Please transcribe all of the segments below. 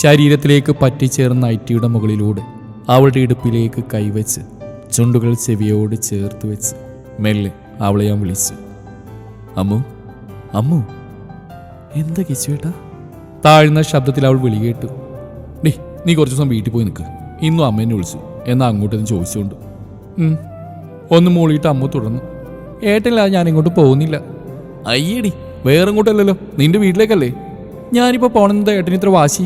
ശരീരത്തിലേക്ക് പറ്റിച്ചേർന്ന നൈറ്റിയുടെ മുകളിലൂടെ അവളുടെ ഇടുപ്പിലേക്ക് കൈവച്ച് ചുണ്ടുകൾ ചെവിയോട് ചേർത്ത് വെച്ച് മെല്ലെ അവളെ ഞാൻ വിളിച്ചു. അമ്മു അമ്മു എന്താ കിച്ചുവേട്ടാ താഴ്ന്ന ശബ്ദത്തിൽ അവൾ വിളി കേട്ടു. ഡേ നീ കുറച്ച് ദിവസം വീട്ടിൽ പോയി നിൽക്ക്. ഇന്നും അമ്മേനെ വിളിച്ചു. എന്നാ അങ്ങോട്ടൊന്ന് ചോദിച്ചുകൊണ്ട് ഒന്ന് മൂളിയിട്ട് അമ്മ തുടർന്നു. ഏട്ടല്ല ഞാൻ ഇങ്ങോട്ട് പോകുന്നില്ല. അയ്യടി വേറെ ഇങ്ങോട്ടല്ലല്ലോ. നിന്റെ വീട്ടിലേക്കല്ലേ? ഞാനിപ്പോൾ പോണെന്താ ഏട്ടന് ഇത്ര വാശി?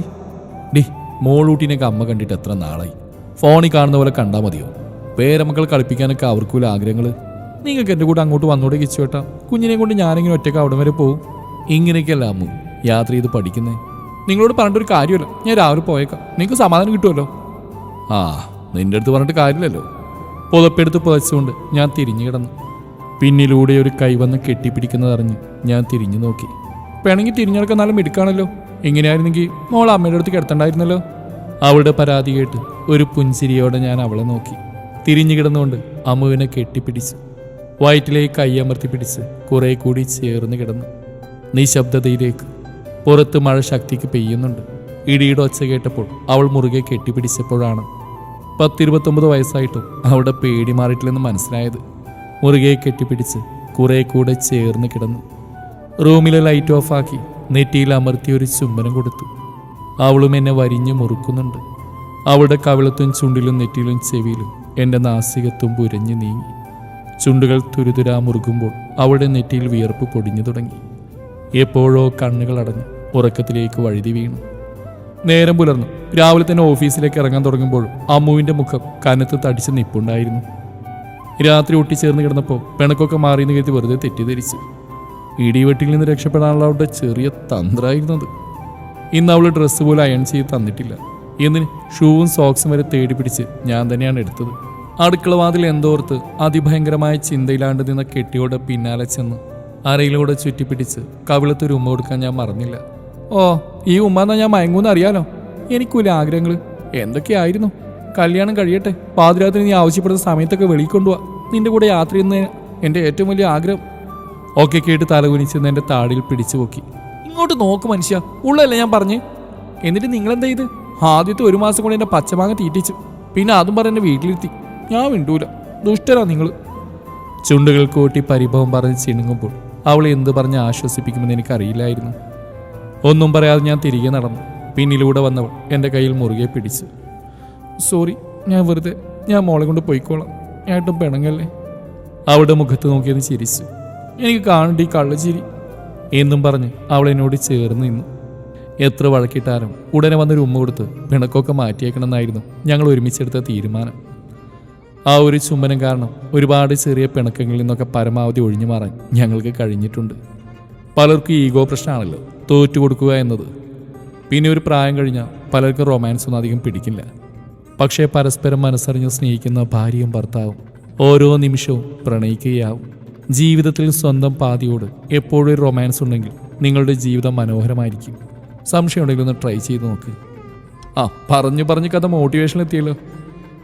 ഡി മോളൂട്ടിനൊക്കെ അമ്മ കണ്ടിട്ട് എത്ര നാളായി? ഫോണിൽ കാണുന്ന പോലെ കണ്ടാൽ മതിയോ? പേരമക്കൾ കളിപ്പിക്കാനൊക്കെ അവർക്കുള്ള ആഗ്രഹങ്ങൾ നിങ്ങൾക്ക് എന്റെ കൂടെ അങ്ങോട്ട് വന്നോടെ കിച്ചുവേട്ടാ കുഞ്ഞിനെ കൊണ്ട് ഞാനിങ്ങനെ ഒറ്റയ്ക്ക് അവിടെ വരെ പോകും. ഇങ്ങനെയൊക്കെയല്ല അമ്മു യാത്ര ചെയ്ത് പഠിക്കുന്നേ? നിങ്ങളോട് പറഞ്ഞിട്ടൊരു കാര്യമല്ല. ഞാൻ രാവിലെ പോയേക്കാം. നിങ്ങൾക്ക് സമാധാനം കിട്ടുമല്ലോ? ആ നിന്റെ അടുത്ത് പറഞ്ഞിട്ട് കാര്യമില്ലല്ലോ. പുതപ്പെടുത്ത് പുതച്ചുകൊണ്ട് ഞാൻ തിരിഞ്ഞു കിടന്നു. പിന്നിലൂടെ ഒരു കൈ കൈവന്ന് കെട്ടിപ്പിടിക്കുന്നതറിഞ്ഞ് ഞാൻ തിരിഞ്ഞു നോക്കി. വേണമെങ്കിൽ തിരിഞ്ഞെടുക്കാൻ നല്ല മിടുക്കാണല്ലോ. ഇങ്ങനെയായിരുന്നെങ്കിൽ മോൾ അമ്മയുടെ അടുത്ത് കിടത്തണ്ടായിരുന്നല്ലോ. അവളുടെ പരാതി കേട്ട് ഒരു പുഞ്ചിരിയോടെ ഞാൻ അവളെ നോക്കി. തിരിഞ്ഞു കിടന്നുകൊണ്ട് അമ്മുവിനെ കെട്ടിപ്പിടിച്ചു. വയറ്റിലേക്ക് കൈ അമർത്തി പിടിച്ച് കുറെ കൂടി ചേർന്ന് കിടന്നു. നിശബ്ദതയിലേക്ക് പുറത്ത് മഴ ശക്തിക്ക് പെയ്യുന്നുണ്ട്. ഇടിയുടെ ഒച്ച കേട്ടപ്പോൾ അവൾ മുറുകെ കെട്ടിപ്പിടിച്ചപ്പോഴാണ് പത്തിരുപത്തൊമ്പത് വയസ്സായിട്ടും അവിടെ പേടി മാറിയിട്ടില്ലെന്ന് മനസ്സിലായത്. മുറുകെ കെട്ടിപ്പിടിച്ച് കുറെ കൂടെ ചേർന്ന് കിടന്നു. റൂമിലെ ലൈറ്റ് ഓഫാക്കി നെറ്റിയിൽ അമർത്തി ഒരു ചുംബനം കൊടുത്തു. അവളും എന്നെ വരിഞ്ഞു മുറുക്കുന്നുണ്ട്. അവളുടെ കവിളത്തും ചുണ്ടിലും നെറ്റിയിലും ചെവിയിലും എന്റെ നാസികത്വം പുരഞ്ഞു നീങ്ങി. ചുണ്ടുകൾ തുരുതുരാ മുറുകുമ്പോൾ അവളുടെ നെറ്റിയിൽ വിയർപ്പ് പൊടിഞ്ഞു തുടങ്ങി. എപ്പോഴോ കണ്ണുകൾ അടഞ്ഞു ഉറക്കത്തിലേക്ക് വഴുതി വീണു. നേരം പുലർന്നു. രാവിലെ തന്നെ ഓഫീസിലേക്ക് ഇറങ്ങാൻ തുടങ്ങുമ്പോൾ അമ്മുവിന്റെ മുഖം കനത്ത് തടിച്ച് നിപ്പുണ്ടായിരുന്നു. രാത്രി ഒട്ടിച്ചേർന്ന് കിടന്നപ്പോൾ പിണക്കൊക്കെ മാറിയെന്ന് കരുതി വെറുതെ തെറ്റിദ്ധരിച്ചു. ഇടിവെട്ടിൽ നിന്ന് രക്ഷപ്പെടാനുള്ള അവളുടെ ചെറിയ തന്ത്രമായിരുന്നത്. ഇന്ന് അവൾ ഡ്രസ്സ് പോലും അയൺ ചെയ്ത് തന്നിട്ടില്ല. എന്നിന് ഷൂവും സോക്സും വരെ തേടി പിടിച്ച് ഞാൻ തന്നെയാണ് എടുത്തത്. അടുക്കളവാതിൽ എന്തോർത്ത് അതിഭയങ്കരമായ ചിന്തയിലാണ്ട് നിന്ന കെട്ടിയോടെ പിന്നാലെ ചെന്ന് അരയിലൂടെ ചുറ്റിപ്പിടിച്ച് കവിളത്തൊരു ഉമ്മ കൊടുക്കാൻ ഞാൻ മറന്നില്ല. ഓ ഈ ഉമ്മ എന്നാ ഞാൻ മയങ്ങൂന്ന് അറിയാലോ? എനിക്കൊരു ആഗ്രഹങ്ങൾ എന്തൊക്കെയായിരുന്നു? കല്യാണം കഴിയട്ടെ. പാതിരാത്രി നീ ആവശ്യപ്പെടുന്ന സമയത്തൊക്കെ വെളിയിൽ കൊണ്ടുപോവാ നിന്റെ കൂടെ യാത്ര ചെയ്യുന്ന എന്റെ ഏറ്റവും വലിയ ആഗ്രഹം ഒക്കെ കേട്ട് തലകുനിച്ചെന്ന് എന്റെ താടിയിൽ പിടിച്ചു പൊക്കി. ഇങ്ങോട്ട് നോക്ക് മനുഷ്യ ഉള്ളല്ലേ ഞാൻ പറഞ്ഞ്? എന്നിട്ട് നിങ്ങളെന്താ ഇത്? ആദ്യത്തെ ഒരു മാസം കൊണ്ട് എന്റെ പച്ചമാങ്ങ തീറ്റിച്ചു. പിന്നെ അതും പറഞ്ഞ് എന്നെ വീട്ടിലിരുത്തി. ഞാൻ വിണ്ടൂല ദുഷ്ടരാ നിങ്ങൾ ചുണ്ടുകൾ കൂട്ടി പരിഭവം പറഞ്ഞ് ചിണുങ്ങുമ്പോൾ അവൾ എന്ത് പറഞ്ഞ് ആശ്വസിപ്പിക്കുമെന്ന് എനിക്കറിയില്ലായിരുന്നു. ഒന്നും പറയാതെ ഞാൻ തിരികെ നടന്നു. പിന്നിലൂടെ വന്നവൾ എന്റെ കയ്യിൽ മുറുകെ പിടിച്ചു. സോറി ഞാൻ വെറുതെ ഞാൻ മോളെ കൊണ്ട് പോയിക്കോളാം. ഏട്ടും പിണങ്ങല്ലേ? അവളുടെ മുഖത്ത് നോക്കിയത് ചിരിച്ചു. എനിക്ക് കാണണ്ട ഈ കള്ളച്ചിരി എന്നും പറഞ്ഞ് അവൾ എന്നോട് ചേർന്ന് നിന്നു. എത്ര വഴക്കിട്ടാലും ഉടനെ വന്നൊരു ഉമ്മ കൊടുത്ത് പിണക്കൊക്കെ മാറ്റിയേക്കണമെന്നായിരുന്നു ഞങ്ങൾ ഒരുമിച്ചെടുത്ത തീരുമാനം. ആ ഒരു ചുംബനം കാരണം ഒരുപാട് ചെറിയ പിണക്കങ്ങളിൽ നിന്നൊക്കെ പരമാവധി ഒഴിഞ്ഞു മാറാൻ ഞങ്ങൾക്ക് കഴിഞ്ഞിട്ടുണ്ട്. പലർക്കും ഈഗോ പ്രശ്നമാണല്ലോ തോറ്റു കൊടുക്കുക എന്നത്. പിന്നെ ഒരു പ്രായം കഴിഞ്ഞാൽ പലർക്കും റൊമാൻസ് ഒന്നും അധികം പിടിക്കില്ല. പക്ഷേ പരസ്പരം മനസ്സറിഞ്ഞ് സ്നേഹിക്കുന്ന ഭാര്യയും ഭർത്താവും ഓരോ നിമിഷവും പ്രണയിക്കുകയാവും. ജീവിതത്തിൽ സ്വന്തം പാതിയോട് എപ്പോഴും ഒരു റൊമാൻസ് ഉണ്ടെങ്കിൽ നിങ്ങളുടെ ജീവിതം മനോഹരമായിരിക്കും. സംശയം ഉണ്ടെങ്കിൽ ഒന്ന് ട്രൈ ചെയ്ത് നോക്ക്. ആ പറഞ്ഞു പറഞ്ഞ് കഥ മോട്ടിവേഷൻ എത്തിയല്ലോ.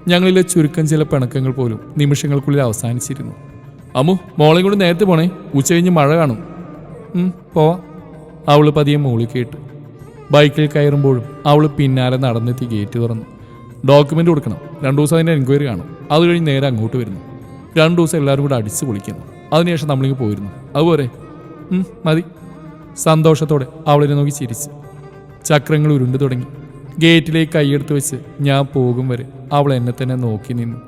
ഞങ്ങളിലെ ചുരുക്കം ചില പിണക്കങ്ങൾ പോലും നിമിഷങ്ങൾക്കുള്ളിൽ അവസാനിച്ചിരുന്നു. അമ്മു മോളെ കൊണ്ട് നേരത്തെ പോണേ. ഉച്ച കഴിഞ്ഞ് മഴ കാണും. പോവാ. അവൾ പതിയെ മോളി കേട്ടു. ബൈക്കിൽ കയറുമ്പോഴും അവൾ പിന്നാലെ നടന്നെത്തി ഗേറ്റ് തുറന്നു. ഡോക്യുമെന്റ് കൊടുക്കണം. രണ്ടു ദിവസം അതിന്റെ എൻക്വയറി കാണും. അത് കഴിഞ്ഞ് നേരെ അങ്ങോട്ട് വരുന്നു. രണ്ടു ദിവസം എല്ലാവരും കൂടെ അടിച്ച് പൊളിക്കുന്നു. അതിനുശേഷം നമ്മളിങ്ങ് പോയിരുന്നു. അതുപോലെ മതി. സന്തോഷത്തോടെ അവളിനെ നോക്കി ചിരിച്ചു. ചക്രങ്ങൾ ഉരുണ്ടു തുടങ്ങി. ഗേറ്റിലേക്ക് കൈയെടുത്ത് വെച്ച് ഞാൻ പോകും വരെ അവൾ എന്നെ തന്നെ നോക്കി നിന്നു.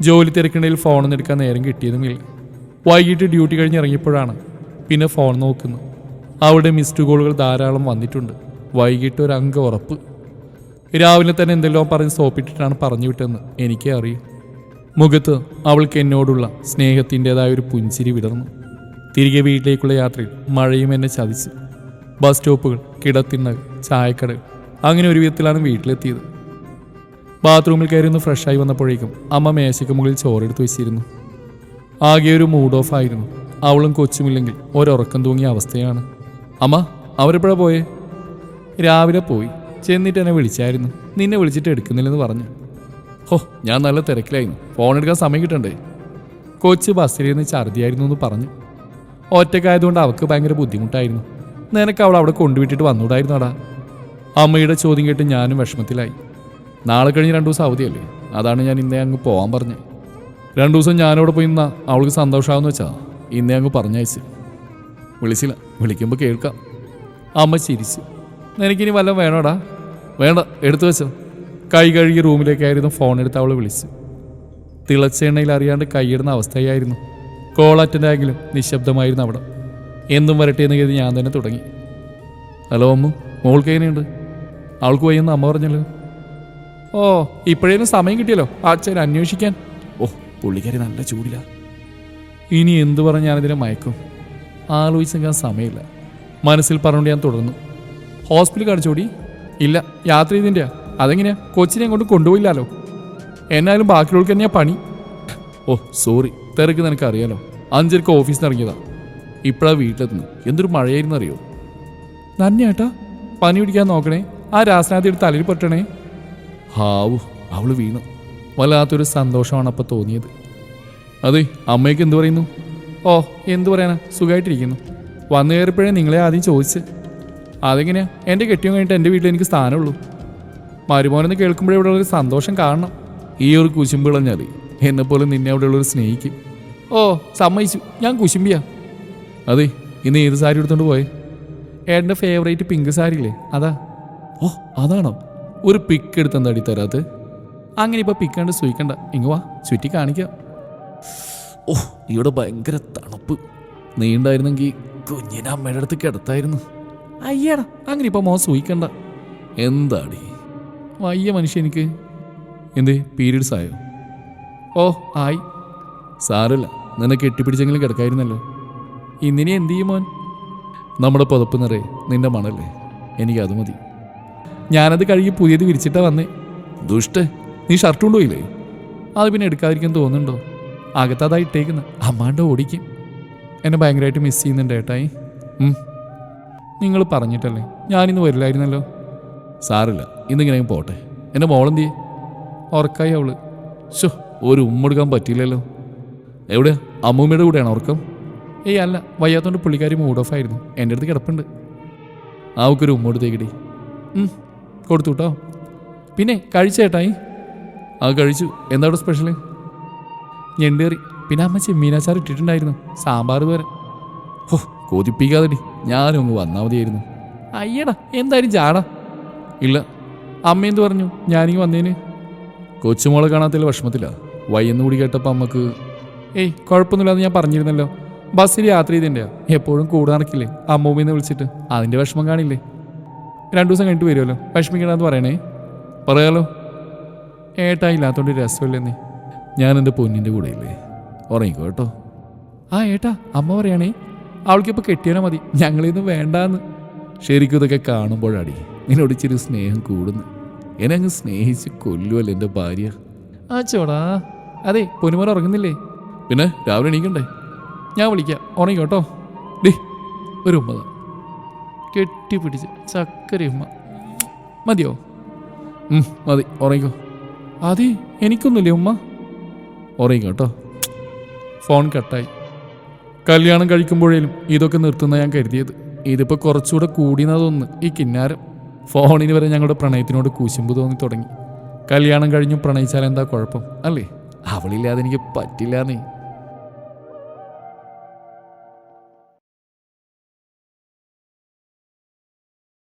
ജോലി തിരക്കിനിടയിൽ ഫോണൊന്നും എടുക്കാൻ നേരം കിട്ടിയതുമില്ല. വൈകിട്ട് ഡ്യൂട്ടി കഴിഞ്ഞ് ഇറങ്ങിയപ്പോഴാണ് പിന്നെ ഫോൺ നോക്കുന്നു അവിടെ മിസ്ഡ് കോളുകൾ ധാരാളം വന്നിട്ടുണ്ട്. വൈകിട്ട് ഒരു അംഗ ഉറപ്പ്. രാവിലെ തന്നെ എന്തെല്ലോ പറഞ്ഞ് സോപ്പിട്ടിട്ടാണ് പറഞ്ഞു വിട്ടതെന്ന് എനിക്കേ അറിയൂ. മുഖത്ത് അവൾക്ക് എന്നോടുള്ള സ്നേഹത്തിന്റെതായ ഒരു പുഞ്ചിരി വിടർന്നു. തിരികെ വീട്ടിലേക്കുള്ള യാത്രയിൽ മഴയും എന്നെ ചതിച്ചു. ബസ് സ്റ്റോപ്പുകൾ കിടത്തിണ്ണകൾ ചായക്കടകൾ അങ്ങനെ ഒരു വിധത്തിലാണ് വീട്ടിലെത്തിയത്. ബാത്റൂമിൽ കയറി ഒന്ന് ഫ്രഷായി വന്നപ്പോഴേക്കും അമ്മ മേശയ്ക്ക് മുകളിൽ ചോറെടുത്ത് വെച്ചിരുന്നു. ആകെ ഒരു മൂഡ് ഓഫ് ആയിരുന്നു. അവളും കൊച്ചുമില്ലെങ്കിൽ ഒരുറക്കം തൂങ്ങിയ അവസ്ഥയാണ്. അമ്മ അവരെപ്പോഴാണ് പോയേ? രാവിലെ പോയി. ചെന്നിട്ട് എന്നെ വിളിച്ചായിരുന്നു. നിന്നെ വിളിച്ചിട്ട് എടുക്കുന്നില്ലെന്ന് പറഞ്ഞു. ഹോ ഞാൻ നല്ല തിരക്കിലായിരുന്നു. ഫോൺ എടുക്കാൻ സമയം കിട്ടണ്ടേ? കൊച്ചു ബസ്സിലിരുന്ന് ഛർദിയായിരുന്നു എന്ന് പറഞ്ഞു. ഒറ്റക്കായതുകൊണ്ട് അവൾക്ക് ഭയങ്കര ബുദ്ധിമുട്ടായിരുന്നു. നിനക്ക് അവൾ അവിടെ കൊണ്ടുവിട്ടിട്ട് വന്നൂടായിരുന്നോടാ? അമ്മയുടെ ചോദ്യം കേട്ട് ഞാനും വിഷമത്തിലായി. നാളെ കഴിഞ്ഞ് രണ്ടു ദിവസം അവധിയല്ലേ? അതാണ് ഞാൻ ഇന്നേ അങ്ങ് പോകാൻ പറഞ്ഞത്. രണ്ടു ദിവസം ഞാനവിടെ പോയി നിന്നാ അവൾക്ക് സന്തോഷമാവെന്ന് വെച്ചാ ഇന്നേ അങ്ങ് പറഞ്ഞയച്ച്. വിളിച്ചില്ല. വിളിക്കുമ്പോൾ കേൾക്കാം. അമ്മ ചിരിച്ചു. നിനക്കിനി വല്ലതും വേണോടാ? വേണ്ട എടുത്തു വെച്ചോ. കൈ കഴുകി റൂമിലേക്കായിരുന്നു ഫോൺ എടുത്ത് അവൾ വിളിച്ചു തിളച്ച എണ്ണയിൽ അറിയാണ്ട് കൈയിടുന്ന അവസ്ഥയായിരുന്നു. കോൾ അറ്റൻഡ് ആയെങ്കിലും നിശബ്ദമായിരുന്നു അവിടെ. എന്നും വരട്ടെ എന്ന് കരുതി ഞാൻ തന്നെ തുടങ്ങി. ഹലോ അമ്മ മോൾക്ക് എങ്ങനെയുണ്ട്? അവൾക്ക് വയ്യെന്ന് അമ്മ പറഞ്ഞല്ലോ? ഓ ഇപ്പോഴേലും സമയം കിട്ടിയല്ലോ. അച്ഛൻ അന്വേഷിക്കാൻ. ഓ പുള്ളിക്കാരി നല്ല ചൂടില്ല ഇനി എന്തു പറഞ്ഞ് ഞാനിതിനെ മയക്കും? ആലോചിച്ചെങ്കിൽ സമയമില്ല. മനസ്സിൽ പറഞ്ഞുകൊണ്ട് ഞാൻ തുടർന്നു. ഹോസ്പിറ്റലിൽ കാണിച്ചോടി? ഇല്ല യാത്ര ചെയ്തിന്റെയാ അതെങ്ങനെയാ? കൊച്ചിനെ അങ്ങോട്ട് കൊണ്ടുപോയില്ലല്ലോ എന്നാലും ബാക്കിയുള്ളവർക്ക് തന്നെയാ പണി. Oh sorry. തിരക്ക് നിനക്ക് അറിയാലോ അഞ്ചരക്ക് ഓഫീസിൽ നിന്ന് ഇറങ്ങിയതാ. ഇപ്പോഴാ വീട്ടിലെത്തുന്നു. എന്തൊരു മഴയായിരുന്നു അറിയോ? നന്യേട്ടാ പനി പിടിക്കാൻ നോക്കണേ. ആ രാസനാഥിയുടെ തലയിൽ പൊട്ടണേ. ഹാവു അവൾ വീണു. വല്ലാത്തൊരു സന്തോഷമാണ് അപ്പോൾ തോന്നിയത്. അതെ അമ്മയ്ക്ക് എന്തു പറയുന്നു? ഓ എന്തു പറയാനാ? സുഖമായിട്ടിരിക്കുന്നു വന്നു കയറിയപ്പോഴേ നിങ്ങളെ ആദ്യം ചോദിച്ച്. അതെങ്ങനെയാ? എന്റെ കെട്ടിയും കഴിഞ്ഞിട്ട് എന്റെ വീട്ടിൽ എനിക്ക് സ്ഥാനമുള്ളൂ. മരുമോനെന്ന് കേൾക്കുമ്പോഴേ ഇവിടെ ഒരു സന്തോഷം കാണണം. ഈ ഒരു കുശുമ്പ് കളഞ്ഞാൽ എന്നെ പോലെ നിന്നെ അവിടെ ഉള്ളൊരു സ്നേഹിക്കും. ഓ സമ്മതിച്ചു. ഞാൻ കുശുമ്പിയാ. അതെ ഇന്ന് ഏത് സാരി എടുത്തോണ്ട് പോയേ? ഏട്ടന്റെ ഫേവറേറ്റ് പിങ്ക് സാരി ഇല്ലേ അതാ. ഓ അതാണോ? ഒരു പിക്ക് എടുത്ത് അടി തരാത്ത് അങ്ങനെ ഇപ്പൊ പിക്കാണ്ട് സൂയിക്കണ്ട. ഇങ്ങ വാ ചുറ്റി കാണിക്കാം. ഓ ഇവിടെ ഭയങ്കര തണുപ്പ്. നീണ്ടായിരുന്നെങ്കിൽ കുഞ്ഞിനെ അമ്മയുടെ അടുത്ത് കിടത്തായിരുന്നു. അയ്യടാ അങ്ങനെ ഇപ്പൊ മോൻ സൂയിക്കണ്ട. എന്താടി? വയ്യ മനുഷ്യ എനിക്ക്. എന്ത്? പീരീഡ്സ് ആയോ? ഓ ആയി. സാരല്ല നിന്നെ കെട്ടിപ്പിടിച്ചെങ്കിലും കിടക്കായിരുന്നല്ലോ. ഇന്നിനി എന്തു ചെയ്യും മോൻ? നമ്മുടെ പുതപ്പ് നിറയെ നിന്റെ മണല്ലേ? എനിക്ക് അത് മതി. ഞാനത് കഴുകി പുതിയത് വിരിച്ചിട്ടാ വന്നേ. ദുഷ്ട നീ ഷർട്ട് കൊണ്ടുപോയില്ലേ അത് പിന്നെ എടുക്കാതിരിക്കാൻ തോന്നുന്നുണ്ടോ? അകത്തതായി ഇട്ടേക്കുന്ന. അമ്മാണ്ട് ഓടിക്കും. എന്നെ ഭയങ്കരമായിട്ട് മിസ് ചെയ്യുന്നുണ്ട് ഏട്ടായി. നിങ്ങൾ പറഞ്ഞിട്ടല്ലേ? ഞാനിന്ന് വരില്ലായിരുന്നല്ലോ. സാറില്ല ഇന്നിങ്ങനെ പോട്ടെ. എന്റെ മോളെന്തിയെ ഉറക്കായി അവൾ. ഷോ ഒരു ഉമ്മെടുക്കാൻ പറ്റിയില്ലല്ലോ. എവിടെ അമ്മൂമ്മയുടെ കൂടെയാണ് ഉറക്കം? ഏയ് അല്ല വയ്യാത്തോണ്ട് പുള്ളിക്കാരി മൂഡ് ഓഫ് ആയിരുന്നു. എന്റെ അടുത്ത് കിടപ്പുണ്ട്. അവക്കൊരു ഉമ്മോടുത്തേക്കിടി കൊടുത്തു കേട്ടോ പിന്നെ കഴിച്ചേട്ടായി ആ കഴിച്ചു. എന്താ അവിടെ സ്പെഷ്യൽ ഞണ്ടേറി പിന്നെ അമ്മ ചെമ്മീനാച്ചാർ ഇട്ടിട്ടുണ്ടായിരുന്നു. സാമ്പാർ പോലെ ഓ കൊതിപ്പിക്കാതെ ഞാനും അങ്ങ് വന്നാൽ മതിയായിരുന്നു. അയ്യടാ എന്തായാലും ചാടാ. ഇല്ല. അമ്മ എന്ത് പറഞ്ഞു? ഞാനിങ്ങ് വന്നേന്. കൊച്ചുമോളെ കാണാത്തതിൽ വിഷമത്തില്ല വയ്യെന്ന് കൂടി കേട്ടപ്പോൾ അമ്മയ്ക്ക് ഏയ് കുഴപ്പമൊന്നുമില്ലാന്ന് ഞാൻ പറഞ്ഞിരുന്നല്ലോ. ബസ്സിൽ യാത്ര ചെയ്തിന്റെയാ എപ്പോഴും കൂടെ നടക്കില്ലേ? അമ്മൂമ്മയെന്ന് വിളിച്ചിട്ട്. അതിന്റെ വിഷമം കാണില്ലേ? രണ്ടു ദിവസം കഴിഞ്ഞിട്ട് വരുമല്ലോ വിഷമിക്കണമെന്ന് പറയണേ. പറയാലോ? ഏട്ടാ ഇല്ലാത്തോണ്ട് രസമില്ലെന്നേ. ഞാൻ എന്റെ പൊന്നിന്റെ കൂടെ ഇല്ലേ ഉറങ്ങിക്കോ കേട്ടോ. ആ ഏട്ടാ അമ്മ പറയണേ. അവൾക്കിപ്പോൾ കെട്ടിയാലോ മതി. ഞങ്ങളിന്ന് വേണ്ടാന്ന്. ശരിക്കും ഇതൊക്കെ കാണുമ്പോഴാടി. നിന്നോട് ഇച്ചിരി സ്നേഹം കൂടുന്നു. എന്നെ അങ്ങ് സ്നേഹിച്ച് കൊല്ലുമല്ലോ എന്റെ ഭാര്യ? ആ ചോടാ. അതെ പൊന്നുമോൻ ഉറങ്ങുന്നില്ലേ? പിന്നെ രാവിലെ എണീക്കണ്ടേ? ഞാൻ വിളിക്കാം. ഉറങ്ങിക്കോട്ടോ ഡേ ഒരു ഉമ്മ കെട്ടിപ്പിടിച്ച് ചക്കര ഉമ്മ. മതിയോ? മതി. ഉറങ്ങിക്കോ. അതെ എനിക്കൊന്നുമില്ലേ ഉമ്മ? ഉറങ്ങിക്കോട്ടോ ഫോൺ കട്ടായി. കല്യാണം കഴിക്കുമ്പോഴേലും ഇതൊക്കെ നിർത്തുന്ന ഞാൻ കരുതിയത്. ഇതിപ്പോൾ കുറച്ചുകൂടെ കൂടിയതൊന്ന് ഈ കിന്നാരം. ഫോണിന് വരെ ഞങ്ങളുടെ പ്രണയത്തിനോട് കൂശുമ്പ് തോന്നി തുടങ്ങി. കല്യാണം കഴിഞ്ഞു പ്രണയിച്ചാൽ എന്താ കുഴപ്പം? അല്ലേ? അവളില്ലാതെ എനിക്ക് പറ്റില്ല നീ